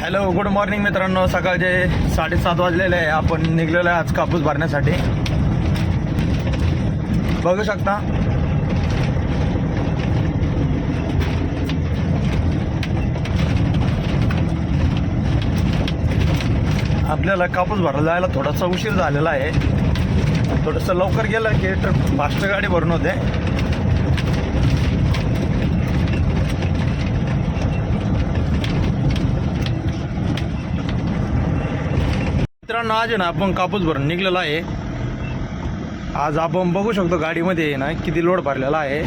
Hello good morning मित्रांनो. सकाळचे साडेसात वाजलेले आहे. आपण निघलेलो आहे आज कापूस भरण्यासाठी. बघू शकता. आपल्याला कापूस भरायला जायला थोडासा उशीर झालेला आहे. थोडंसं लवकर गेलं की ट्रक फास्ट गाडी भरून होते. मित्रांनो आज आहे ना आपण कापूस भरून निघलेला आहे. आज आपण बघू शकतो गाडीमध्ये ना किती लोड भरलेला आहे.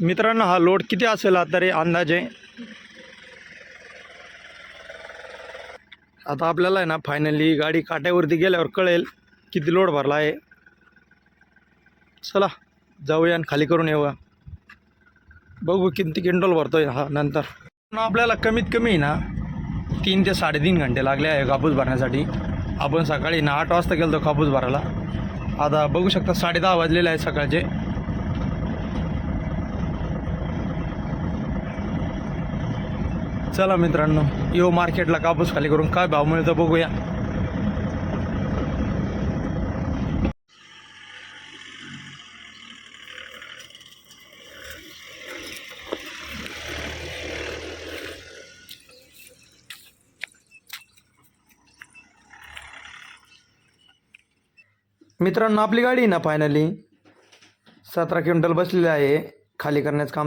मित्रांनो हा लोड किती असेल तरी अंदाजे? आता आपल्याला आहे ना फायनली गाडी काट्यावरती गेल्यावर कळेल किती लोड भरला आहे. चला जाऊया आणि खाली करून येऊया. बघू किती किंडोल भरतोय हा नंतर. आपल्याला कमीत कमी ना तीन ते साडेतीन घंटे लागले आहे कापूस भरण्यासाठी. आपण सकाळी ना आठ वाजता गेलो कापूस भरायला. आता बघू शकता साडे दहा वाजलेले आहे सकाळचे. चला मित्रांनो यो मार्केटला कापूस खाली करून काय भाव मिळतो बघूया. मित्रांनो आपली गाडी आहे ना फायनली सतरा क्विंटल बसलेली आहे. खाली करण्याचं काम